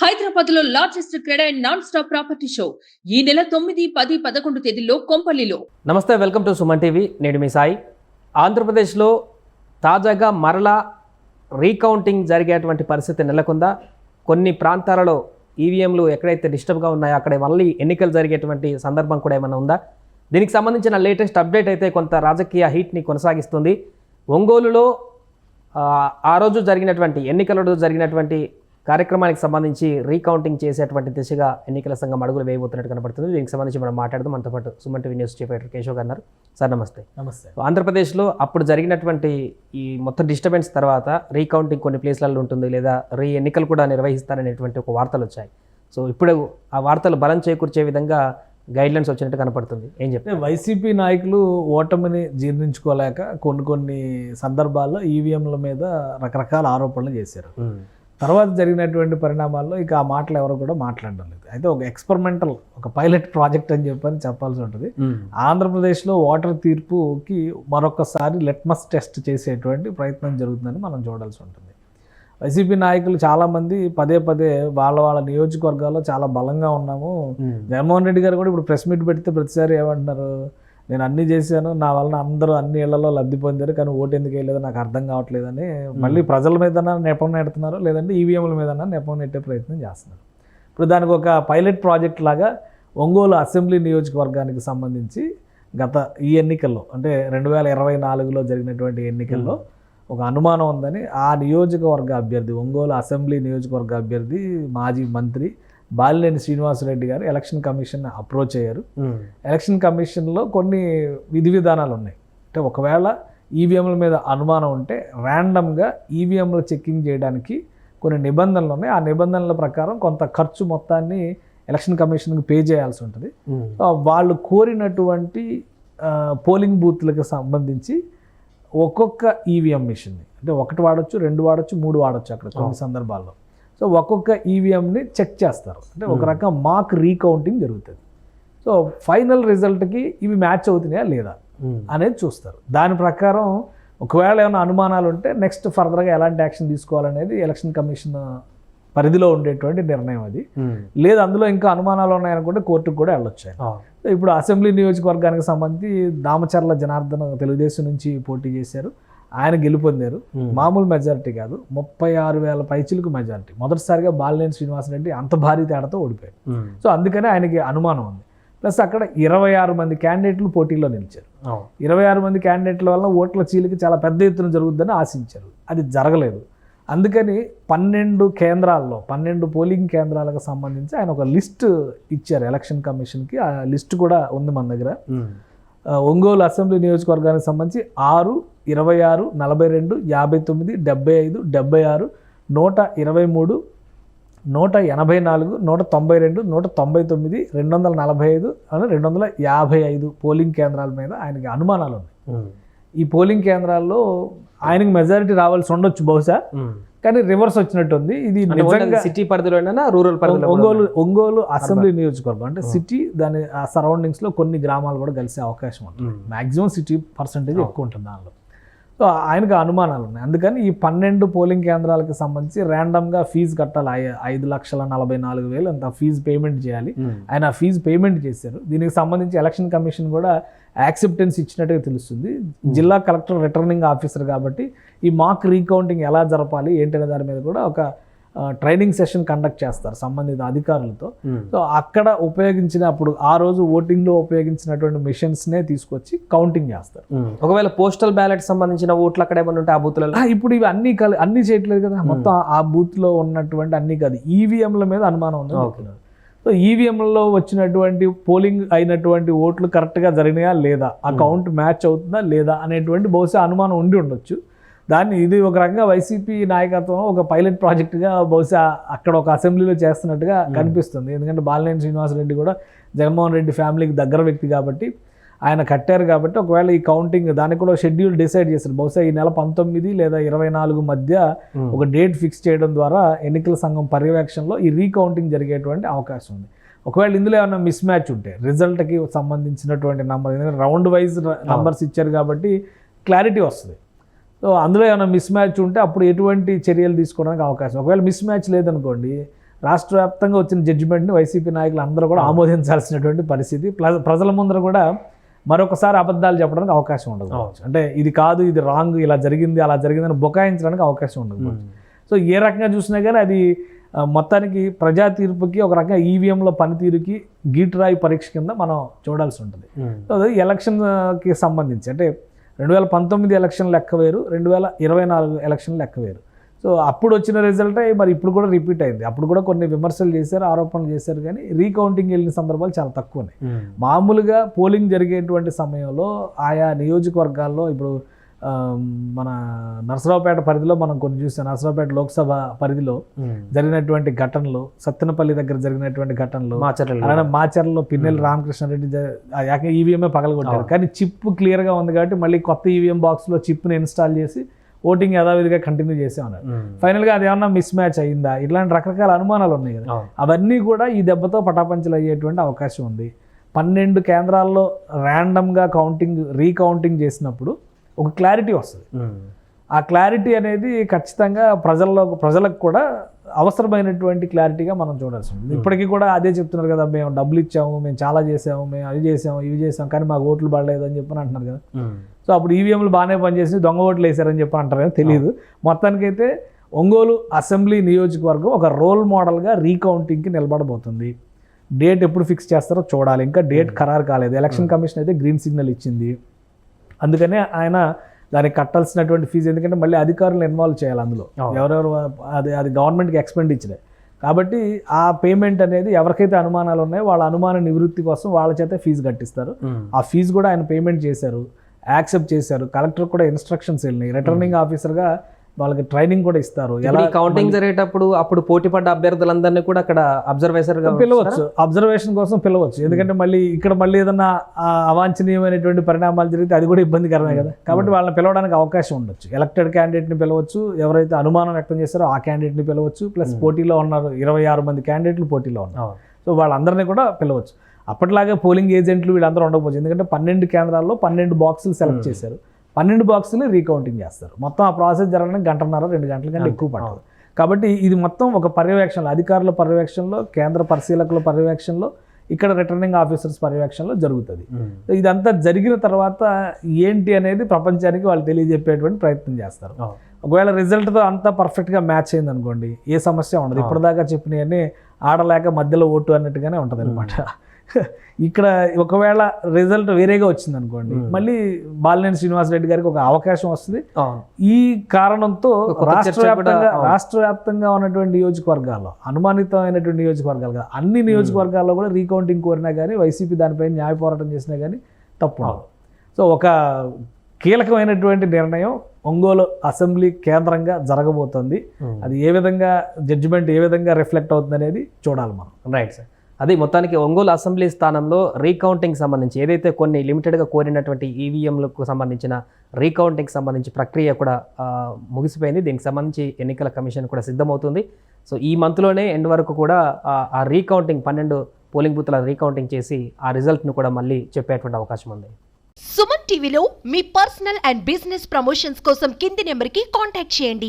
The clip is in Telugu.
హైదరాబాద్లో largest cred and non stop property show. ఈ నెల తొమ్మిది పది పదకొండు తేదీల్లో కొంపల్లిలో. నమస్తే వెల్కమ్ టు సుమన్ టీవీ. నేను మీ సాయి. ఆంధ్రప్రదేశ్లో తాజాగా మరలా రీకౌంటింగ్ జరిగేటువంటి పరిస్థితి నెలకొందా? కొన్ని ప్రాంతాలలో ఈవీఎంలు ఎక్కడైతే డిస్టర్బ్గా ఉన్నాయో అక్కడ మళ్ళీ ఎన్నికలు జరిగేటువంటి సందర్భం కూడా ఏమైనా ఉందా? దీనికి సంబంధించిన లేటెస్ట్ అప్డేట్ అయితే కొంత రాజకీయ హీట్ని కొనసాగిస్తుంది. ఒంగోలులో ఆ, ఆ రోజు జరిగినటువంటి ఎన్నికల రోజు జరిగినటువంటి కార్యక్రమానికి సంబంధించి రీకౌంటింగ్ చేసేటువంటి దిశగా ఎన్నికల సంఘం అడుగులు వేయబోతున్నట్టు కనబడుతుంది దీనికి సంబంధించి మనం మాట్లాడదాం. మనతో పాటు Suman TV news chief editor Keshav గారు. సార్ నమస్తే. నమస్తే. ఆంధ్రప్రదేశ్లో అప్పుడు జరిగినటువంటి ఈ మొత్తం డిస్టర్బెన్స్ తర్వాత రీకౌంటింగ్ కొన్ని ప్లేస్లలో ఉంటుంది లేదా రీ ఎన్నికలు కూడా నిర్వహిస్తారనేటువంటి ఒక వార్తలు వచ్చాయి. సో ఇప్పుడు ఆ వార్తలు బలం చేకూర్చే విధంగా గైడ్లైన్స్ వచ్చినట్టు కనపడుతుంది. ఏం చెప్తారు? అంటే వైసీపీ నాయకులు ఓటమిని జీర్ణించుకోలేక కొన్ని కొన్ని సందర్భాల్లో ఈవీఎంల మీద రకరకాల ఆరోపణలు చేశారు. తర్వాత జరిగినటువంటి పరిణామాల్లో ఇక ఆ మాటలు ఎవరు కూడా మాట్లాడడం లేదు. అయితే ఒక ఎక్స్పెరిమెంటల్ ఒక పైలట్ ప్రాజెక్ట్ అని చెప్పని చెప్పాల్సి ఉంటుంది. ఆంధ్రప్రదేశ్లో ఓటర్ తీర్పుకి మరొకసారి లెట్మస్ టెస్ట్ చేసేటువంటి ప్రయత్నం జరుగుతుందని మనం చూడాల్సి ఉంటుంది. వైసీపీ నాయకులు చాలామంది పదే పదే వాళ్ళ వాళ్ళ నియోజకవర్గాల్లో చాలా బలంగా ఉన్నాము. జగన్మోహన్ రెడ్డి గారు కూడా ఇప్పుడు ప్రెస్ మీట్ పెడితే ప్రతిసారి ఏమంటున్నారు? నేను అన్ని చేశాను. నా వలన అందరూ అన్ని ఇళ్ళలో లబ్ధి పొందారు. కానీ ఓటు ఎందుకు వేయలేదో నాకు అర్థం కావట్లేదని మళ్ళీ ప్రజల మీద నెపం నెడుతున్నారు. లేదంటే ఈవీఎంల మీద నెపం నెట్టే ప్రయత్నం చేస్తున్నారు. ఇప్పుడు దానికి ఒక పైలట్ ప్రాజెక్ట్ లాగా ఒంగోలు అసెంబ్లీ నియోజకవర్గానికి సంబంధించి గత ఈ ఎన్నికల్లో అంటే రెండు వేల ఇరవై నాలుగులో జరిగినటువంటి ఎన్నికల్లో ఒక అనుమానం ఉందని ఆ నియోజకవర్గ అభ్యర్థి ఒంగోలు అసెంబ్లీ నియోజకవర్గ అభ్యర్థి మాజీ మంత్రి బాలినేని శ్రీనివాసరెడ్డి గారు ఎలక్షన్ కమిషన్ అప్రోచ్ అయ్యారు. ఎలక్షన్ కమిషన్లో కొన్ని విధి విధానాలు ఉన్నాయి. అంటే ఒకవేళ ఈవీఎంల మీద అనుమానం ఉంటే ర్యాండమ్గా ఈవీఎంలు చెక్కింగ్ చేయడానికి కొన్ని నిబంధనలు ఉన్నాయి. ఆ నిబంధనల ప్రకారం కొంత ఖర్చు మొత్తాన్ని ఎలక్షన్ కమిషన్కి పే చేయాల్సి ఉంటుంది. ఆ, వాళ్ళు కోరినటువంటి పోలింగ్ బూత్లకు సంబంధించి ఒక్కొక్క ఈవీఎం మిషన్ని అంటే ఒకటి వాడచ్చు రెండు వాడచ్చు మూడు వాడచ్చు అక్కడ కొన్ని సందర్భాల్లో. సో ఒక్కొక్క ఈవీఎంని చెక్ చేస్తారు. అంటే ఒక రకం మాక్ రీకౌంటింగ్ జరుగుతుంది. సో ఫైనల్ రిజల్ట్కి ఇవి మ్యాచ్ అవుతున్నాయా లేదా అనేది చూస్తారు. దాని ప్రకారం ఒకవేళ ఏమైనా అనుమానాలు ఉంటే నెక్స్ట్ ఫర్దర్గా ఎలాంటి యాక్షన్ తీసుకోవాలనేది ఎలక్షన్ కమిషన్ పరిధిలో ఉండేటువంటి నిర్ణయం అది. లేదు అందులో ఇంకా అనుమానాలు ఉన్నాయనుకుంటే కోర్టుకు కూడా వెళ్ళొచ్చు ఆయన. సో ఇప్పుడు అసెంబ్లీ నియోజకవర్గానికి సంబంధించి దామచర్ల జనార్దన్ తెలుగుదేశం నుంచి పోటీ చేశారు. ఆయన గెలుపొందారు. మామూలు మెజారిటీ కాదు. ముప్పై ఆరు వేల పైచిలకు మెజారిటీ మొదటిసారిగా బాలినేని శ్రీనివాసరెడ్డి అంత భారీ తేడాతో ఓడిపోయారు. సో అందుకనే ఆయనకి అనుమానం ఉంది. ప్లస్ అక్కడ ఇరవై ఆరు మంది క్యాండిడేట్లు పోటీలో నిలిచారు. ఇరవై ఆరు మంది క్యాండిడేట్ల వల్ల ఓట్ల చీలిక చాలా పెద్ద ఎత్తున జరుగుతుందని ఆశించారు. అది జరగలేదు. అందుకని పన్నెండు కేంద్రాల్లో పన్నెండు పోలింగ్ కేంద్రాలకు సంబంధించి ఆయన ఒక లిస్ట్ ఇచ్చారు. ఎలక్షన్ కమిషన్కి ఆ లిస్ట్ కూడా ఉంది మన దగ్గర. ఒంగోలు అసెంబ్లీ నియోజకవర్గానికి సంబంధించి ఆరు ఇరవై ఆరు నలభై రెండు యాభై తొమ్మిది డెబ్బై ఐదు డెబ్బై ఆరు నూట ఇరవై మూడు నూట ఎనభై నాలుగు నూట తొంభై రెండు నూట తొంభై తొమ్మిది రెండు వందల నలభై ఐదు అని రెండు వందల యాభై ఐదు పోలింగ్ కేంద్రాల మీద ఆయనకి అనుమానాలు ఉన్నాయి. ఈ పోలింగ్ కేంద్రాల్లో ఆయనకి మెజారిటీ రావాల్సి ఉండొచ్చు బహుశా కానీ రివర్స్ వచ్చినట్టుంది ఇది నిజంగా సిటీ పరిధిలో రూరల్ పరిధిలో ఒంగోలు ఒంగోలు అసెంబ్లీ నియోజకవర్గం. అంటే సిటీ దాని ఆ సరౌండింగ్స్లో కొన్ని గ్రామాలు కూడా కలిసే అవకాశం ఉంటుంది. మాక్సిమం సిటీ పర్సంటేజ్ ఎక్కువ ఉంటుంది దానిలో. ఆయనకు అనుమానాలు ఉన్నాయి అందుకని ఈ పన్నెండు పోలింగ్ కేంద్రాలకు సంబంధించి ర్యాండమ్గా ఫీజు కట్టాలి. ఐదు లక్షల నలభై నాలుగు వేలు అంత ఫీజు పేమెంట్ చేయాలి. ఆయన ఆ ఫీజు పేమెంట్ చేశారు. దీనికి సంబంధించి ఎలక్షన్ కమిషన్ కూడా యాక్సెప్టెన్స్ ఇచ్చినట్టుగా తెలుస్తుంది. జిల్లా కలెక్టర్ రిటర్నింగ్ ఆఫీసర్ కాబట్టి ఈ మాక్ రీకౌంటింగ్ ఎలా జరపాలి ఏంటనే దాని మీద కూడా ఒక ట్రైనింగ్ సెషన్ కండక్ట్ చేస్తారు సంబంధిత అధికారులతో. మ్మ్. సో అక్కడ ఉపయోగించిన అప్పుడు ఆ రోజు ఓటింగ్లో ఉపయోగించినటువంటి మిషన్స్నే తీసుకొచ్చి కౌంటింగ్ చేస్తారు. మ్మ్. ఒకవేళ పోస్టల్ బ్యాలెట్ సంబంధించిన ఓట్లు అక్కడ ఏమైనా ఉంటే ఆ బూత్లలో? ఇప్పుడు ఇవి అన్ని కలి అన్ని చేయట్లేదు కదా. మొత్తం ఆ బూత్లో ఉన్నటువంటి అన్ని కాదు. ఈవీఎంల మీద అనుమానం ఉంది. సో ఈవీఎంలలో వచ్చినటువంటి పోలింగ్ అయినటువంటి ఓట్లు కరెక్ట్గా జరిగినాయా లేదా? ఆ కౌంట్ మ్యాచ్ అవుతుందా లేదా అనేటువంటి బహుశా అనుమానం ఉండి ఉండొచ్చు. దాన్ని ఇది ఒక రకంగా వైసీపీ నాయకత్వం ఒక పైలట్ ప్రాజెక్టుగా బహుశా అక్కడ ఒక అసెంబ్లీలో చేస్తున్నట్టుగా కనిపిస్తుంది. ఎందుకంటే బాలినేని శ్రీనివాసరెడ్డి కూడా జగన్మోహన్ రెడ్డి ఫ్యామిలీకి దగ్గర వ్యక్తి కాబట్టి ఆయన కట్టారు కాబట్టి ఒకవేళ ఈ కౌంటింగ్ దానికి కూడా షెడ్యూల్ డిసైడ్ చేశారు. బహుశా ఈ నెల పంతొమ్మిది లేదా ఇరవై నాలుగు మధ్య ఒక డేట్ ఫిక్స్ చేయడం ద్వారా ఎన్నికల సంఘం పర్యవేక్షణలో ఈ రీకౌంటింగ్ జరిగేటువంటి అవకాశం ఉంది. ఒకవేళ ఇందులో ఏమైనా మిస్ మ్యాచ్ ఉంటే రిజల్ట్కి సంబంధించినటువంటి నంబర్ ఎందుకంటే రౌండ్ వైజ్ నంబర్స్ ఇచ్చారు కాబట్టి క్లారిటీ వస్తుంది. సో అందులో ఏమైనా మిస్ మ్యాచ్ ఉంటే అప్పుడు ఎటువంటి చర్యలు తీసుకోవడానికి అవకాశం? ఒకవేళ మిస్ మ్యాచ్ లేదనుకోండి రాష్ట్ర వ్యాప్తంగా వచ్చిన జడ్జిమెంట్ని వైసీపీ నాయకులు అందరూ కూడా ఆమోదించాల్సినటువంటి పరిస్థితి. ప్రజల ముందర కూడా మరొకసారి అబద్ధాలు చెప్పడానికి అవకాశం ఉండదు. అంటే ఇది కాదు ఇది రాంగ్ ఇలా జరిగింది అలా జరిగిందని బుకాయించడానికి అవకాశం ఉండదు. సో ఏ రకంగా చూసినా కానీ అది మొత్తానికి ప్రజా తీర్పుకి ఒక రకంగా ఈవీఎంల పనితీరుకి గీటురాయి పరీక్ష కింద మనం చూడాల్సి ఉంటుంది. సో ఎలక్షన్కి సంబంధించి అంటే రెండు వేల పంతొమ్మిది ఎలక్షన్ లెక్క వేరు రెండు వేల ఇరవై నాలుగు ఎలక్షన్ లెక్క వేరు. సో అప్పుడు వచ్చిన రిజల్టే మరి ఇప్పుడు కూడా రిపీట్ అయింది. అప్పుడు కూడా కొన్ని విమర్శలు చేశారు ఆరోపణలు చేశారు కానీ రీకౌంటింగ్ వెళ్ళిన సందర్భాలు చాలా తక్కువ ఉన్నాయి. మామూలుగా పోలింగ్ జరిగేటువంటి సమయంలో ఆయా నియోజకవర్గాల్లో ఇప్పుడు మన నరసరావుపేట పరిధిలో మనం కొన్ని చూసాం. నరసరావుపేట లోక్సభ పరిధిలో జరిగినటువంటి ఘటనలు సత్తెనపల్లి దగ్గర జరిగినటువంటి ఘటనలు అలానే మాచర్లలో పిన్నెల రామకృష్ణారెడ్డి ఏకంగా ఈవీఎంఏ పగలగొట్టారు. కానీ చిప్ క్లియర్గా ఉంది కాబట్టి మళ్ళీ కొత్త ఈవీఎం బాక్స్లో చిప్ని ఇన్స్టాల్ చేసి ఓటింగ్ యథావిధిగా కంటిన్యూ చేసే ఉన్నారు ఫైనల్గా అది ఏమన్నా మిస్ మ్యాచ్ అయిందా? ఇట్లాంటి రకరకాల అనుమానాలు ఉన్నాయి కదా. అవన్నీ కూడా ఈ దెబ్బతో పటాపంచలు అయ్యేటువంటి అవకాశం ఉంది. పన్నెండు కేంద్రాల్లో ర్యాండమ్గా కౌంటింగ్ రీకౌంటింగ్ చేసినప్పుడు ఒక క్లారిటీ వస్తుంది. ఆ క్లారిటీ అనేది ఖచ్చితంగా ప్రజల్లో ప్రజలకు కూడా అవసరమైనటువంటి క్లారిటీగా మనం చూడాల్సి ఉంటుంది. ఇప్పటికీ కూడా అదే చెప్తున్నారు కదా మేము డబ్బులు ఇచ్చాము మేము చాలా చేసాము మేము అవి చేసాము ఇవి చేసాము కానీ మాకు ఓట్లు పడలేదు అని చెప్పని అంటున్నారు కదా. సో అప్పుడు ఈవీఎంలు బాగానే పనిచేసి దొంగ ఓట్లు వేశారని చెప్పి అంటారు కదా తెలియదు మొత్తానికైతే ఒంగోలు అసెంబ్లీ నియోజకవర్గం ఒక రోల్ మోడల్గా రీకౌంటింగ్కి నిలబడబోతుంది. డేట్ ఎప్పుడు ఫిక్స్ చేస్తారో చూడాలి. ఇంకా డేట్ ఖరారు కాలేదు. ఎలక్షన్ కమిషన్ అయితే గ్రీన్ సిగ్నల్ ఇచ్చింది. అందుకనే ఆయన దానికి కట్టాల్సినటువంటి ఫీజు ఎందుకంటే మళ్ళీ అధికారులను ఇన్వాల్వ్ చేయాలి అందులో. ఎవరెవరు అది అది గవర్నమెంట్కి ఎక్స్పెండిచరే కాబట్టి ఆ పేమెంట్ అనేది ఎవరికైతే అనుమానాలు ఉన్నాయో వాళ్ళ అనుమాన నివృత్తి కోసం వాళ్ళ చేత ఫీజు కట్టిస్తారు. ఆ ఫీజు కూడా ఆయన పేమెంట్ చేశారు యాక్సెప్ట్ చేశారు. కలెక్టర్ కూడా ఇన్స్ట్రక్షన్స్ వెళ్ళినాయి. రిటర్నింగ్ ఆఫీసర్గా వాళ్ళకి ట్రైనింగ్ కూడా ఇస్తారు. ఎలా కౌంటింగ్ జరిగేటప్పుడు అప్పుడు పోటీ పడ్డ అభ్యర్థులందరినీ కూడా అక్కడ అబ్జర్వేసర్గా పిలవచ్చు. అబ్జర్వేషన్ కోసం పిలవచ్చు. ఎందుకంటే మళ్ళీ ఇక్కడ మళ్ళీ ఏదన్నా ఆ, అవాంఛనీయమైనటువంటి పరిణామాలు జరిగితే అది కూడా ఇబ్బందికరమే కదా. కాబట్టి వాళ్ళని పిలవడానికి అవకాశం ఉండొచ్చు. ఎలక్టెడ్ క్యాండిడేట్ని పిలవచ్చు. ఎవరైతే అనుమానం వ్యక్తం చేస్తారో ఆ క్యాండిడేట్ని పిలవచ్చు. ప్లస్ పోటీలో ఉన్నారు ఇరవై ఆరు మంది క్యాండిడేట్లు పోటీలో ఉన్నారు. సో వాళ్ళందరినీ కూడా పిలవచ్చు. అప్పటిలాగే పోలింగ్ ఏజెంట్లు వీళ్ళందరూ ఉండకపోవచ్చు. ఎందుకంటే పన్నెండు కేంద్రాల్లో పన్నెండు బాక్సులు సెలెక్ట్ చేశారు. పన్నెండు బాక్సులు రీకౌంటింగ్ చేస్తారు. మొత్తం ఆ ప్రాసెస్ జరగడానికి గంటన్నర రెండు గంటల కంటే ఎక్కువ పడుతుంది కాబట్టి ఇది మొత్తం ఒక పర్యవేక్షణలో అధికారుల పర్యవేక్షణలో కేంద్ర పరిశీలకుల పర్యవేక్షణలో ఇక్కడ రిటర్నింగ్ ఆఫీసర్స్ పర్యవేక్షణలో జరుగుతుంది. ఇదంతా జరిగిన తర్వాత ఏంటి అనేది ప్రపంచానికి వాళ్ళు తెలియజెప్పేటువంటి ప్రయత్నం చేస్తారు. ఒకవేళ రిజల్ట్తో అంతా పర్ఫెక్ట్గా మ్యాచ్ అయింది అనుకోండి ఏ సమస్య ఉండదు. ఇప్పటిదాకా చెప్పినవన్నీ ఆడలేక మధ్యలో ఓటు అన్నట్టుగానే ఉంటుంది అనమాట ఇక్కడ ఒకవేళ రిజల్ట్ వేరేగా వచ్చింది అనుకోండి మళ్ళీ బాలినేని శ్రీనివాస్ రెడ్డి గారికి ఒక అవకాశం వస్తుంది. ఈ కారణంతో రాష్ట్ర వ్యాప్తంగా. రాష్ట్ర వ్యాప్తంగా ఉన్నటువంటి నియోజకవర్గాల్లో అనుమానితమైనటువంటి నియోజకవర్గాలు అన్ని నియోజకవర్గాల్లో కూడా రీకౌంటింగ్ కోరినా కానీ వైసీపీ దానిపై న్యాయ పోరాటం చేసినా కానీ తప్పు. సో ఒక కీలకమైనటువంటి నిర్ణయం ఒంగోలు అసెంబ్లీ కేంద్రంగా జరగబోతోంది. అది ఏ విధంగా జడ్జిమెంట్ ఏ విధంగా రిఫ్లెక్ట్ అవుతుంది అనేది చూడాలి మనం. రైట్ సార్ అది మొత్తానికి ఒంగోలు అసెంబ్లీ స్థానంలో రీకౌంటింగ్ సంబంధించి ఏదైతే కొన్ని లిమిటెడ్గా కోరినటువంటి ఈవీఎంలకు సంబంధించిన రీకౌంటింగ్ సంబంధించి ప్రక్రియ కూడా ముగిసిపోయింది. దీనికి సంబంధించి ఎన్నికల కమిషన్ కూడా సిద్ధమవుతుంది. సో ఈ మంత్లోనే ఎండ్ వరకు కూడా ఆ రీకౌంటింగ్ పన్నెండు పోలింగ్ బూత్ల రీకౌంటింగ్ చేసి ఆ రిజల్ట్ను కూడా మళ్ళీ చెప్పేటువంటి అవకాశం ఉంది. సుమన్ టీవీలో మీ పర్సనల్ అండ్ బిజినెస్ ప్రమోషన్స్ కోసం కింది నెంబర్కి కాంటాక్ట్ చేయండి.